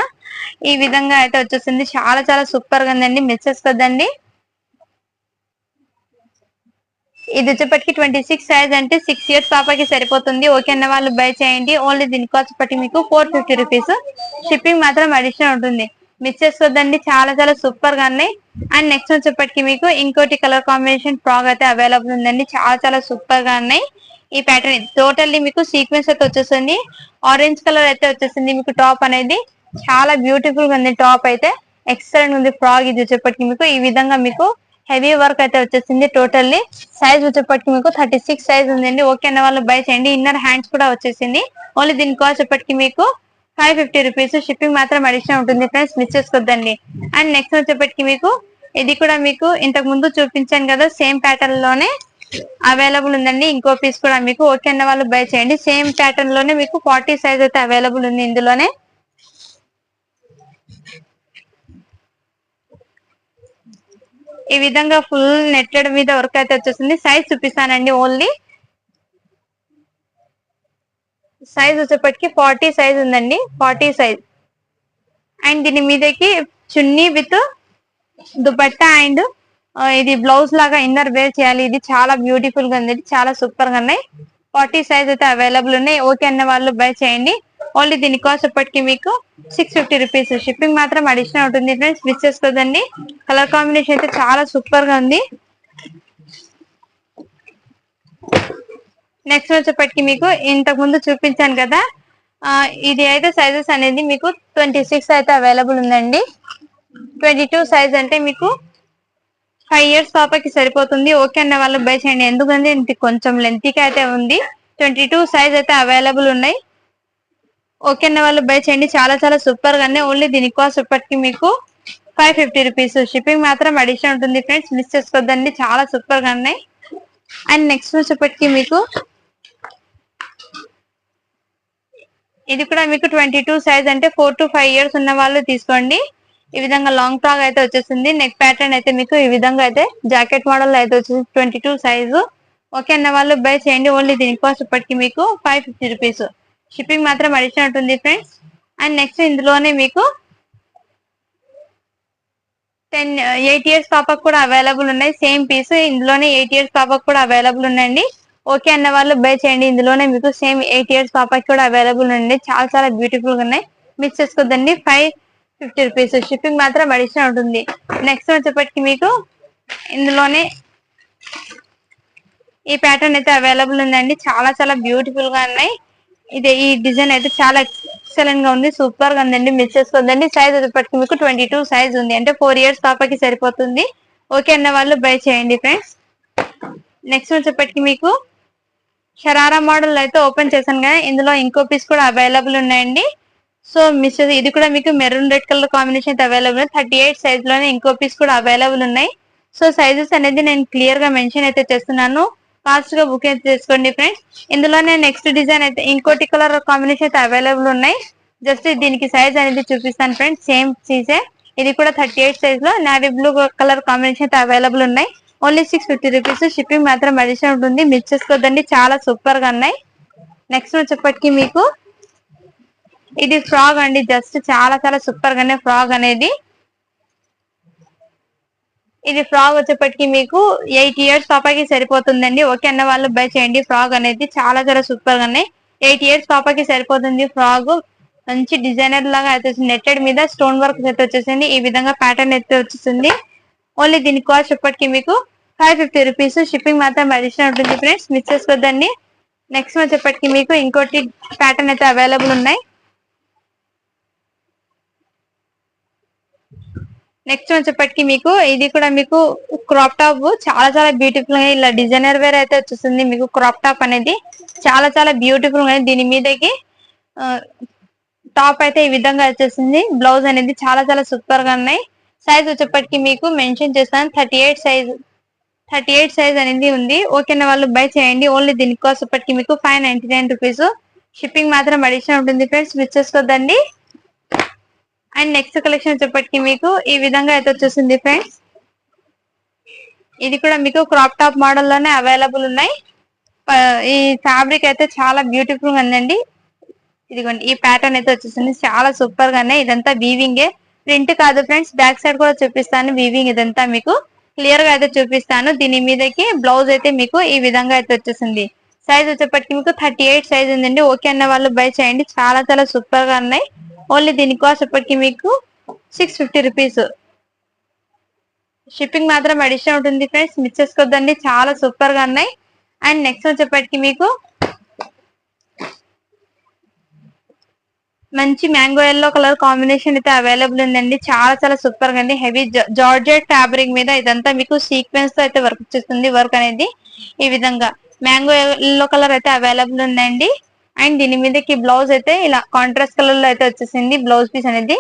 ఈ విధంగా అయితే వచ్చేసింది. చాలా చాలా సూపర్గా ఉందండి. మిస్ చేసుకోద్దండి ఇది వచ్చేప్పటికి ట్వంటీ సిక్స్ సైజ్ అంటే సిక్స్ ఇయర్స్ పాపకి సరిపోతుంది. ఓకే అన్న వాళ్ళు బై చేయండి. ఓన్లీ దీనికి వచ్చేప్పటికి మీకు ఫోర్ ఫిఫ్టీ రూపీస్ షిప్పింగ్ మాత్రం అడిషనల్ ఉంటుంది. మిస్ చేసుకోవద్దండి చాలా చాలా సూపర్గా ఉన్నాయి. అండ్ నెక్స్ట్ వచ్చేప్పటికి మీకు ఇంకోటి కలర్ కాంబినేషన్ ఫ్రాక్ అయితే అవైలబుల్ ఉందండి. చాలా చాలా సూపర్గా ఉన్నాయి. ఈ ప్యాటర్న్ టోటల్లీ మీకు సీక్వెన్స్ అయితే వచ్చేసింది ఆరెంజ్ కలర్ అయితే వచ్చేసింది మీకు టాప్ అనేది. చాలా బ్యూటిఫుల్గా ఉంది టాప్ అయితే. ఎక్సలెంట్ ఉంది ఫ్రాక్ ఇది వచ్చేప్పటికి మీకు. ఈ విధంగా మీకు హెవీ వర్క్ అయితే వచ్చేసింది టోటల్లీ సైజ్ వచ్చేప్పటికి మీకు థర్టీ సిక్స్ సైజ్ ఉందండి. ఓకే అన్న వాళ్ళు బై చేయండి. ఇన్నర్ హ్యాండ్స్ కూడా వచ్చేసింది. ఓన్లీ దీని కాస్ట్ వచ్చేప్పటికి మీకు ఫైవ్ ఫిఫ్టీ రూపీస్ షిప్పింగ్ మాత్రం అడిషనల్ ఉంటుంది ఫ్రెండ్స్ మిస్ చేసుకోవద్దండి అండ్ నెక్స్ట్ వచ్చేప్పటికి మీకు ఇది కూడా మీకు ఇంతకు ముందు చూపించాను కదా సేమ్ ప్యాటర్న్లోనే అవైలబుల్ ఉందండి. ఇంకో పీస్ కూడా మీకు ఓకే అన్న వాళ్ళు బై చేయండి. సేమ్ ప్యాటర్న్లోనే మీకు ఫార్టీ సైజ్ అయితే అవైలబుల్ ఉంది ఇందులోనే. ఈ విధంగా ఫుల్ నెట్లెడ్ మీద వర్క్ అయితే వచ్చేసింది. సైజ్ చూపిస్తానండి ఓన్లీ. సైజ్ వచ్చేప్పటికి ఫార్టీ సైజ్ ఉందండి. Forty size. అండ్ దీని మీదకి చున్నీ విత్ దుపట్టా అండ్ ఇది బ్లౌజ్ లాగా ఇన్నర్ వేర్ చేయాలి. ఇది చాలా బ్యూటిఫుల్గా ఉంది. చాలా సూపర్గా ఉన్నాయి. ఫార్టీ సైజ్ అయితే అవైలబుల్ ఉన్నాయి. ఓకే అన్న వాళ్ళు బై చేయండి. ఓన్లీ దీని కాస్ట్ ఇప్పటికి మీకు సిక్స్ ఫిఫ్టీ రూపీస్ షిప్పింగ్ మాత్రం అడిషనల్ ఉంటుంది ఫ్రెండ్స్ మిస్ చేసుకోదండి కలర్ కాంబినేషన్ అయితే చాలా సూపర్గా ఉంది. నెక్స్ట్ వచ్చేప్పటికి మీకు ఇంతకు ముందు చూపించాను కదా. ఇది అయితే సైజెస్ అనేది మీకు ట్వంటీ సిక్స్ అయితే అవైలబుల్ ఉందండి. ట్వంటీ టూ సైజ్ అంటే మీకు ఫైవ్ ఇయర్స్ పాపకి సరిపోతుంది. ఓకే అన్న వాళ్ళు బై చేయండి. ఎందుకంటే ఇది కొంచెం లెంతీగా అయితే ఉంది. ట్వంటీ టూ సైజ్ అయితే అవైలబుల్ ఉన్నాయి. ఓకే అన్న వాళ్ళు బై చేయండి. చాలా చాలా సూపర్ గానే ఓన్లీ దీని కాస్ట్ ఇప్పటికి మీకు ఫైవ్ ఫిఫ్టీ రూపీస్ షిప్పింగ్ మాత్రం అడిషన్ ఉంటుంది ఫ్రెండ్స్ మిస్ చేసుకోవద్దండి చాలా సూపర్గా ఉన్నాయి అండ్ నెక్స్ట్ వచ్చేప్పటికి మీకు ఇది కూడా మీకు ట్వంటీ టూ సైజ్ అంటే ఫోర్ టు ఫైవ్ ఇయర్స్ ఉన్న వాళ్ళు తీసుకోండి. ఈ విధంగా లాంగ్ ఫ్రాక్ అయితే వచ్చేసింది. నెక్ ప్యాటర్న్ అయితే మీకు ఈ విధంగా అయితే జాకెట్ మోడల్ అయితే వచ్చేసి ట్వంటీ టూ సైజు ఓకే అన్న వాళ్ళు బై చేయండి. ఓన్లీ దీని కాస్ట్ ఇప్పటికి మీకు ఫైవ్ ఫిఫ్టీ రూపీస్ షిప్పింగ్ మాత్రం అడిషన్ ఉంటుంది ఫ్రెండ్స్ అండ్ నెక్స్ట్ ఇందులోనే మీకు టెన్ ఎయిట్ ఇయర్స్ పాపకు కూడా అవైలబుల్ ఉన్నాయి. సేమ్ పీస్ ఇందులోనే ఎయిట్ ఇయర్స్ పాపకు కూడా అవైలబుల్ ఉన్నాయండి ఓకే అన్న వాళ్ళు బై చేయండి. ఇందులోనే మీకు సేమ్ ఎయిట్ ఇయర్స్ పాపకి కూడా అవైలబుల్ ఉంది చాలా చాలా బ్యూటిఫుల్గా ఉన్నాయి. మిస్ చేసుకోద్దండి ఫైవ్ ఫిఫ్టీ రూపీస్ షిప్పింగ్ మాత్రం అడిషనల్ ఉంటుంది. నెక్స్ట్ వచ్చేప్పటికి మీకు ఇందులోనే ఈ ప్యాటర్న్ అయితే అవైలబుల్ ఉందండి. చాలా చాలా బ్యూటిఫుల్గా ఉన్నాయి. ఇది ఈ డిజైన్ అయితే చాలా ఎక్సలెంట్గా ఉంది. సూపర్గా ఉందండి. మిస్ చేసుకోదండి. సైజ్ వచ్చేప్పటికి మీకు ట్వంటీ టూ సైజ్ ఉంది. అంటే ఫోర్ ఇయర్స్ పాపకి సరిపోతుంది. ఓకే అన్న వాళ్ళు బై చేయండి ఫ్రెండ్స్ నెక్స్ట్ వచ్చేప్పటికి మీకు షరారా మోడల్ అయితే ఓపెన్ చేశాను కదా ఇందులో ఇంకో పీస్ కూడా అవైలబుల్ ఉన్నాయండి. సో మిస్ ఇది కూడా మీకు మెరూన్ రెడ్ కలర్ కాంబినేషన్ అయితే అవైలబుల్ థర్టీ ఎయిట్ సైజ్లోనే ఇంకో పీస్ కూడా అవైలబుల్ ఉన్నాయి. సో సైజెస్ అనేది నేను క్లియర్గా మెన్షన్ అయితే చేస్తున్నాను. ఫాస్ట్గా బుక్ అయితే చేసుకోండి ఫ్రెండ్స్ ఇందులోనే నెక్స్ట్ డిజైన్ అయితే ఇంకోటి కలర్ కాంబినేషన్ అయితే అవైలబుల్ ఉన్నాయి. జస్ట్ దీనికి సైజ్ అనేది చూపిస్తాను ఫ్రెండ్స్ సేమ్ సీజే ఇది కూడా థర్టీ ఎయిట్ సైజ్లో. నావీ బ్లూ కలర్ కాంబినేషన్ అయితే అవైలబుల్ ఉన్నాయి. Only six fifty rupees shipping మాత్రం అడిషన్ ఉంటుంది. మిస్ చేసుకోవద్దండి చాలా సూపర్గా ఉన్నాయి. నెక్స్ట్ వచ్చేప్పటికి మీకు. ఇది ఫ్రాగ్ అండి. జస్ట్ చాలా చాలా సూపర్ గానే ఫ్రాగ్ అనేది. ఇది ఫ్రాగ్ వచ్చేప్పటికి మీకు ఎయిట్ ఇయర్స్ పాపకి సరిపోతుందండి. ఓకే అన్న వాళ్ళు బై చేయండి. ఫ్రాగ్ అనేది చాలా చాలా సూపర్గా ఉన్నాయి. ఎయిట్ ఇయర్స్ పాపకి సరిపోతుంది ఫ్రాగ్. మంచి డిజైనర్ లాగా అయితే నెట్టెడ్ మీద స్టోన్ వర్క్ అయితే వచ్చేసింది. ఈ విధంగా ప్యాటర్న్ అయితే వచ్చేసింది. ఓన్లీ దీని కాస్ట్ ఇప్పటికీ మీకు ఫైవ్ ఫిఫ్టీ రూపీస్ షిప్పింగ్ మాత్రం అడిషనల్ ఉంటుంది ఫ్రెండ్స్ మిస్ చేసుకోవద్దండి నెక్స్ట్ వచ్చేప్పటికి మీకు ఇంకోటి ప్యాటర్న్ అయితే అవైలబుల్ ఉన్నాయి. నెక్స్ట్ వచ్చేప్పటికి మీకు ఇది కూడా మీకు క్రాప్ టాప్ చాలా చాలా బ్యూటిఫుల్గా ఇలా డిజైనర్ వేర్ అయితే వచ్చేస్తుంది మీకు క్రాప్ టాప్ అనేది చాలా చాలా బ్యూటిఫుల్గా దీని మీదకి టాప్ అయితే ఈ విధంగా వచ్చేసింది. బ్లౌజ్ అనేది చాలా చాలా సూపర్గా ఉన్నాయి. సైజ్ వచ్చేప్పటికి మీకు మెన్షన్ చేస్తాను. Thirty eight size thirty eight size అనేది ఉంది. ఓకేనా వాళ్ళు? బై చేయండి. ఓన్లీ దీనికోసం ఇప్పటికి మీకు five ninety nine rupees. Shipping మాత్రం అడిషనల్ ఉంటుంది ఫ్రెండ్స్. మిస్ చేసుకోద్దండి అండ్ నెక్స్ట్ కలెక్షన్ వచ్చేప్పటికి మీకు ఈ విధంగా అయితే వచ్చేసింది ఫ్రెండ్స్. ఇది కూడా మీకు క్రాప్ టాప్ మోడల్లోనే అవైలబుల్ ఉన్నాయి. ఈ ఫ్యాబ్రిక్ అయితే చాలా బ్యూటిఫుల్గా ఉందండి. ఇదిగోండి ఈ ప్యాటర్న్ అయితే వచ్చేసింది. చాలా సూపర్ గానే ఇదంతా వీవింగే ప్రింట్ కాదు ఫ్రెండ్స్. బ్యాక్ సైడ్ కూడా చూపిస్తాను. వీవింగ్ ఇదంతా మీకు. క్లియర్గా అయితే చూపిస్తాను. దీని మీదకి బ్లౌజ్ అయితే మీకు ఈ విధంగా అయితే వచ్చేసింది. సైజ్ వచ్చేప్పటికి మీకు థర్టీ ఎయిట్ సైజ్ ఉందండి. ఓకే అన్న వాళ్ళు బై చేయండి. చాలా చాలా సూపర్గా ఉన్నాయి. ఓన్లీ దీని కాస్ట్ ఇప్పటికి మీకు సిక్స్ ఫిఫ్టీ రూపీస్. షిప్పింగ్ మాత్రం అడిషన్ ఉంటుంది ఫ్రెండ్స్. మిస్ చేసుకోవద్దండి చాలా సూపర్గా ఉన్నాయి. అండ్ నెక్స్ట్ వచ్చేప్పటికి మీకు మంచి మ్యాంగో ఎల్లో కలర్ కాంబినేషన్ అయితే అవైలబుల్ ఉందండి. చాలా చాలా సూపర్గా ఉంది. హెవీ జార్జెట్ ఫ్యాబ్రిక్ మీద ఇదంతా మీకు సీక్వెన్స్తో అయితే వర్క్ చేస్తుంది. వర్క్ అనేది ఈ విధంగా మ్యాంగో ఎల్లో కలర్ అయితే అవైలబుల్ ఉందండి. అండ్ దీని మీదకి బ్లౌజ్ అయితే ఇలా కాంట్రాస్ట్ కలర్లో అయితే వచ్చేసింది. బ్లౌజ్ పీస్ అనేది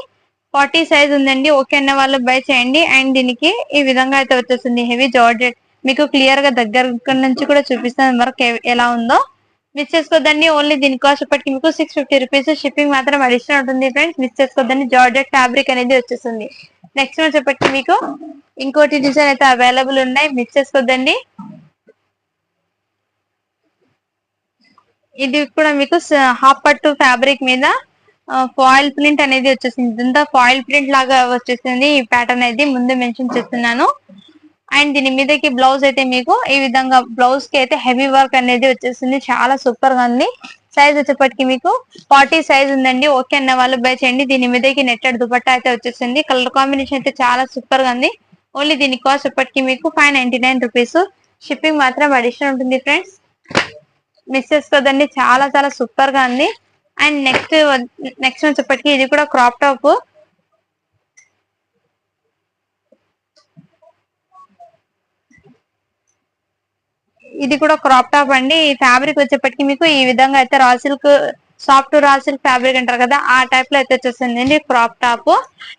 ఫార్టీ సైజ్ ఉందండి. ఓకే అన్న వాళ్ళు బై చేయండి. అండ్ దీనికి ఈ విధంగా అయితే వచ్చేసింది. Heavy georgette. మీకు క్లియర్గా దగ్గర నుంచి కూడా చూపిస్తాను. వర్క్ ఎలా ఉందో. మిస్ చేసుకోవద్దండి ఓన్లీ దీని కాస్ట్ ఇప్పటికి మీకు సిక్స్ ఫిఫ్టీ రూపీస్ షిప్పింగ్ మాత్రం అడిషనల్ ఉంటుంది ఫ్రెండ్స్ మిస్ చేసుకోవద్దండి జార్జెట్ ఫ్యాబ్రిక్ అనేది వచ్చేస్తుంది. నెక్స్ట్ వచ్చేప్పటికి మీకు. ఇంకోటి డిజైన్ అయితే అవైలబుల్ ఉన్నాయి. మిస్ చేసుకోవద్దండి. ఇది కూడా మీకు హాఫ్ పట్టు ఫ్యాబ్రిక్ మీద ఫాయిల్ ప్రింట్ అనేది వచ్చేసింది. ఇదంతా ఫాయిల్ ప్రింట్ లాగా వచ్చేసింది ఈ ప్యాటర్న్ అనేది. ముందు మెన్షన్ చేస్తున్నాను. అండ్ దీని మీదకి బ్లౌజ్ అయితే మీకు ఈ విధంగా బ్లౌజ్కి అయితే హెవీ వర్క్ అనేది వచ్చేసింది చాలా సూపర్గా ఉంది. సైజ్ వచ్చేప్పటికి మీకు ఫార్టీ సైజ్ ఉందండి. ఓకే అన్న వాళ్ళు బై చేయండి. దీని మీదకి నెట్టెడ్ దుపట్టా అయితే వచ్చేసింది కలర్ కాంబినేషన్ అయితే చాలా సూపర్గా ఉంది. ఓన్లీ దీని కాస్ట్ ఇప్పటికి మీకు five ninety nine rupees shipping మాత్రం అడిషనల్ ఉంటుంది ఫ్రెండ్స్ మిస్ చేసుకోదండి. చాలా చాలా సూపర్గా ఉంది. అండ్ నెక్స్ట్ నెక్స్ట్ వచ్చేప్పటికి ఇది కూడా క్రాప్ టాప్ ఇది కూడా క్రాప్ టాప్ అండి. ఈ ఫ్యాబ్రిక్ వచ్చేప్పటికి మీకు ఈ విధంగా అయితే raw silk soft raw silk fabric అంటారు కదా ఆ టైప్లో అయితే వచ్చేసింది అండి క్రాప్ టాప్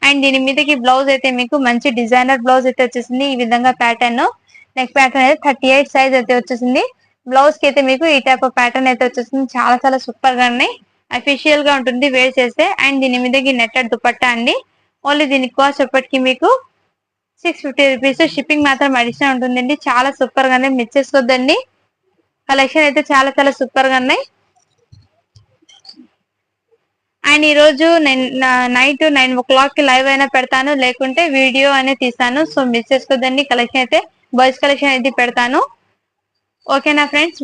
అండ్ దీని మీదకి బ్లౌజ్ అయితే మీకు మంచి డిజైనర్ బ్లౌజ్ అయితే వచ్చేసింది. ఈ విధంగా ప్యాటర్న్ నెక్ ప్యాటర్న్ అయితే థర్టీ ఎయిట్ సైజ్ అయితే వచ్చేసింది. బ్లౌజ్కి అయితే మీకు ఈ టైప్ ఆఫ్ ప్యాటర్న్ అయితే వచ్చేసింది. చాలా చాలా సూపర్గా ఉన్నాయి. అఫీషియల్గా ఉంటుంది వేర్ చేస్తే. అండ్ దీని మీదకి నెట్టెడ్ దుపట్టా అండి. ఓన్లీ దీని కాస్ట్ ఎప్పటికీ మీకు సిక్స్ ఫిఫ్టీ రూపీస్ షిప్పింగ్ మాత్రం అడిషనల్ ఉంటుందండి. చాలా సూపర్గా ఉన్నాయి మిస్ చేసుకోవద్దండి. కలెక్షన్ అయితే చాలా చాలా సూపర్గా ఉన్నాయి. అండ్ ఈరోజు నేను నైట్ నైన్ ఓ క్లాక్కి లైవ్ అయినా పెడతాను. లేకుంటే వీడియో అనేది తీస్తాను. సో మిస్ చేసుకోదండి కలెక్షన్ అయితే బాయ్స్ కలెక్షన్ అయితే పెడతాను. ఓకేనా ఫ్రెండ్స్?